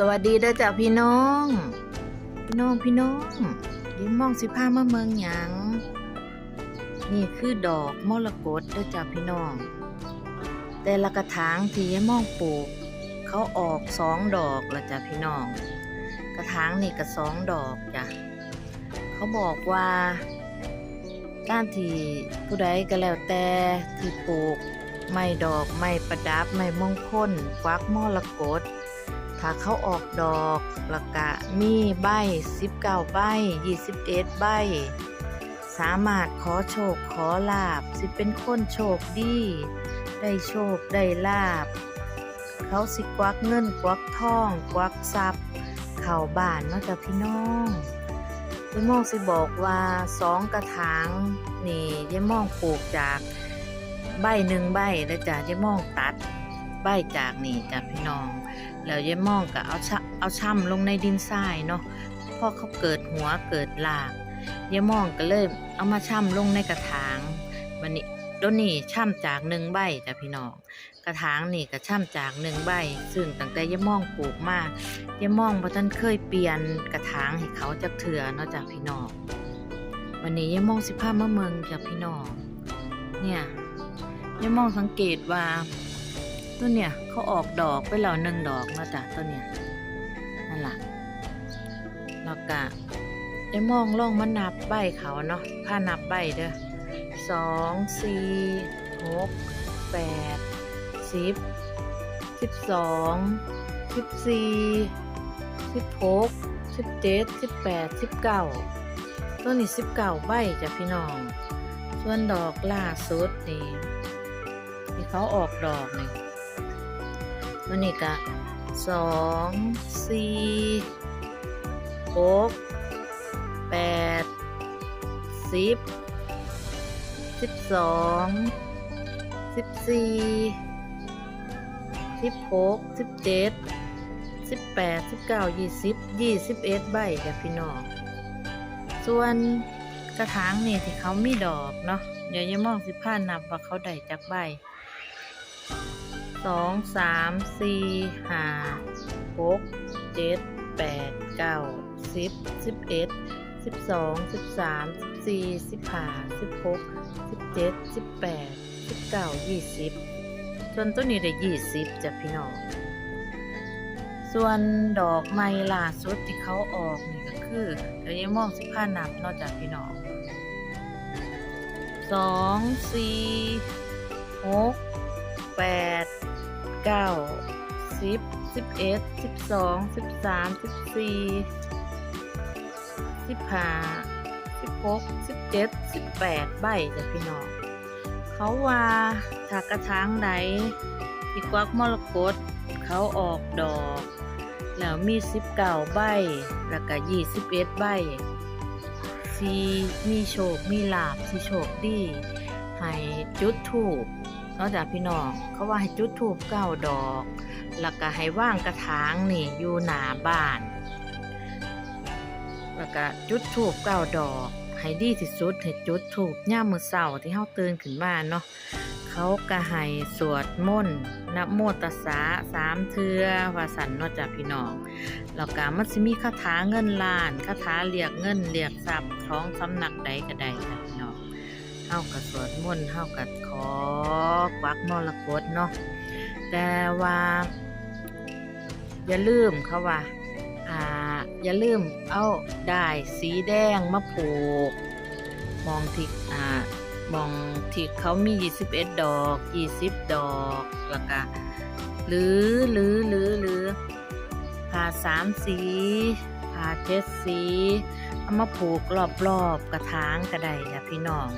สวัสดีเด้อจ้ะพี่น้อง พี่น้องพี่น้องยิ้มมองสิผ้ามาเมืองหยัง นี่คือดอกมรกตเด้อจ้ะพี่น้อง แต่ละกระถางที่ยายมมองปลูก เขาออกสองดอกละจ้ะพี่น้อง กระถางนี่ก็สองดอกจ้ะเขาบอกว่าการที่ผู้ใดก็แล้วแต่ที่ปลูก ไม่ดอกไม่ประดับไม่มงคลควักมรกต ถ้าเขาออกดอกแล้วก็มีใบ19ใบ21ใบ สามารถขอโชคขอลาบสิเป็นคนโชคดี ได้โชคได้ลาบ เขาสิกวักเงินกวักทองกวักทรัพย์ เข่าบ้านเนาะจ้ะพี่น้องยายมองสิบอกว่าสองกระถางนี่ยายมองปลูกจากใบหนึ่งใบแล้วจ้ะยายมองตัด บจากนี่จ้ะพี่น้อง แล้วยายมองก็เอาชะเอาช่ำลงในดินทรายเนาะพอเขาเกิดหัวเกิดหลากยายมองก็เลยเอามาช่ำลงในกระถางวันนี้โดนนี่ช่ำจากหนึ่งใบจ้ะพี่น้องกระถางนี่ก็ช่ำจากหนึ่งใบ ซึ่งตั้งแต่ยายมองปลูกมายายมองบ่ทันเคยเปลี่ยนกระถางให้เขาจักเถื่อเนาะจ้ะพี่น้องวันนี้ยายมองสิพามาเมืองจ้ะพี่น้องเนี่ยยายมองสังเกตว่า ต้นเนี่ยเขาออกดอกไปแล้วหนึ่งดอกเนาะจ้ะต้นเนี่ยนั่นล่ะแล้วก็ยายมองล่องมานับใบเขาเนาะพานับใบเด้อสองสี่หกแปดสิบสิบสองสิบสี่สิบหกสิบเจ็ดสิบแปดสิบเก้าต้นนี้สิบเก้าใบจ้ะพี่น้อง ส่วนดอกล่าสุดนี่ที่เขาออกดอกนี่ มันนี่ก็สองสี่หกแปดสิบสิบสองสิบสี่สิบหกสิบเจ็ดสิบแปดสิบเก้ายี่สิบยี่สิบเอ็ดใบจ้ะพี่น้องส่วนกระถางนี่ที่เขามีดอกเนาะเดี๋ยวยายมองสิผ้านับว่าเขาได้จากใบ สองสามสี่ห้าหกเจ็ดแปดเก้าสิบสิบเอ็ดสิบสองสิบสามสิบสี่สิบห้าสิบหกสิบเจ็ดสิบแปดสิบเก้ายี่สิบส่วนต้นนี้ได้ยี่สิบจ้ะพี่น้องส่วนดอกไม้ล่าสุดที่เขาออกนี่ก็คือเดี๋ยวยายมองสิผ้านับนอกจากพี่น้องสองสี่ เก้าสิบสิบเอ็ดสิบสองสิบสามสิบสี่สิบห้าสิบหกสิบเจ็ดสิบแปดใบจ้ะพี่น้องเขาว่าถากระถางใดที่กวักมรกตเขาออกดอก แล้วมีสิบเก้าใบ แล้วก็ยี่สิบเอ็ดใบสีมีโชค มีลาบสีโชคดี ให้จุดถูก นอกจากพี่น้องเขาว่าให้จุดถูกเก้าดอก แล้วก็ให้ว่างกระถางนี่อยู่หน้าบ้าน แล้วก็จุดถูกเก้าดอกให้ดีที่สุดให้จุดถูกย่ามมือเสาที่เฮาตื่นขึ้นมาเนาะเขาก็ให้สวดมนต์นะโมตัสสะสามเทือวาสันนอกจากพี่น้องแล้วก็มันสิมีคาถาเงินล้านคาถาเรียกเงินเรียกทรัพย์ของสำนักใดก็ได้ค่ะ เฮากับสวดมนต์เฮากับขอกวักมรกตเนาะแต่ว่า อย่าลืมเขาว่าอ่า อย่าลืมเอาได้สีแดงมาผูก มองที่อ่ามองที่เขามี 21 ดอก 20 ดอกแล้วก็หรือหรือหรือหรือผ่าสามสีผ่าเจ็ดสี เอามาผูกรอบๆกระถางก็ได้จ้ะพี่น้อง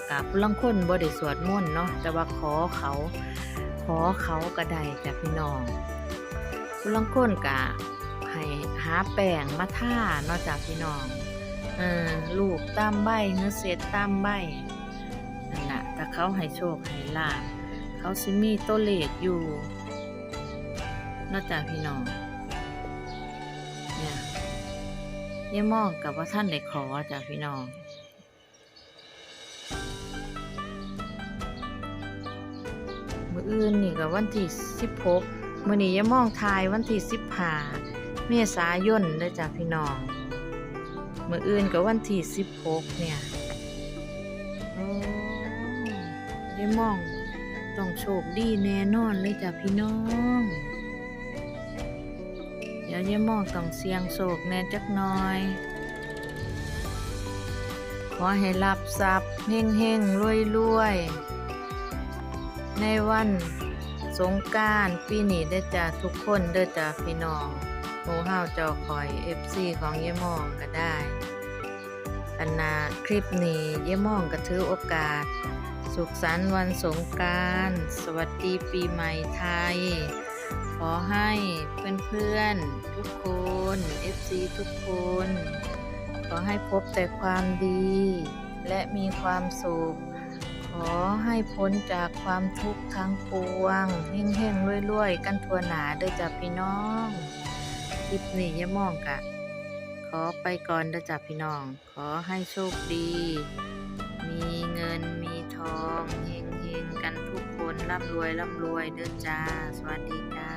แล้วก็ผู้ลังคนบ่ได้สวดมนต์เนาะแต่ว่าขอเขา ขอเขาก็ได้จ้ะพี่น้องผู้ลังคนก็ให้หาแป้งมาท่าเนาะจ้ะพี่น้องเออลูกตามใบเนื้อเศษตามใบนั่นแหละถ้าเขาให้โชคให้ลาบเขาสิมีตัวเลขอยู่นอกจากพี่น้องเนี่ยยามองกับว่าท่านได้ขอจากพี่น้อง อื่นนี่กับวันที่สิบหกมื้อนี้ย่ามองทายวันที่15เมษายนเด้จ้ะพี่น้องมื้ออื่นก็วันที่16เนี่ยโอ้อย่ามองต้องโชคดีแน่นอนเลยจ้ะพี่น้อง เดี๋ยวย่ามองต้องเสียงโศกแน่จักน่อย ขอให้รับทรัพย์เฮงเฮงรวยรวยๆ ในวันสงการปีนี้เด้จ้าทุกคนเด้จ้าพี่น้องหมูเฮาเจ้าคอย FC ของเยมองก็ได้อันนาคลิปนี้เยมองก็ถือโอกาส สุขสันต์วันสงการ สวัสดีปีใหม่ไทย ขอให้เพื่อนๆ ทุกคน FC ทุกคน ขอให้พบแต่ความดี และมีความสุข ขอให้พ้นจากความทุกข์ทั้งปวงเฮ่งเฮ่งรวยรวยๆ กันทั่วหนาเด้อจ้ะพี่น้องคลิปนี้อย่ามองกะ ขอไปก่อนเด้อจ้ะพี่น้อง ขอให้โชคดี มีเงินมีทองเฮงเฮงๆกันทุกคนร่ำรวยร่ำรวยเด้อจ้า สวัสดีจ้า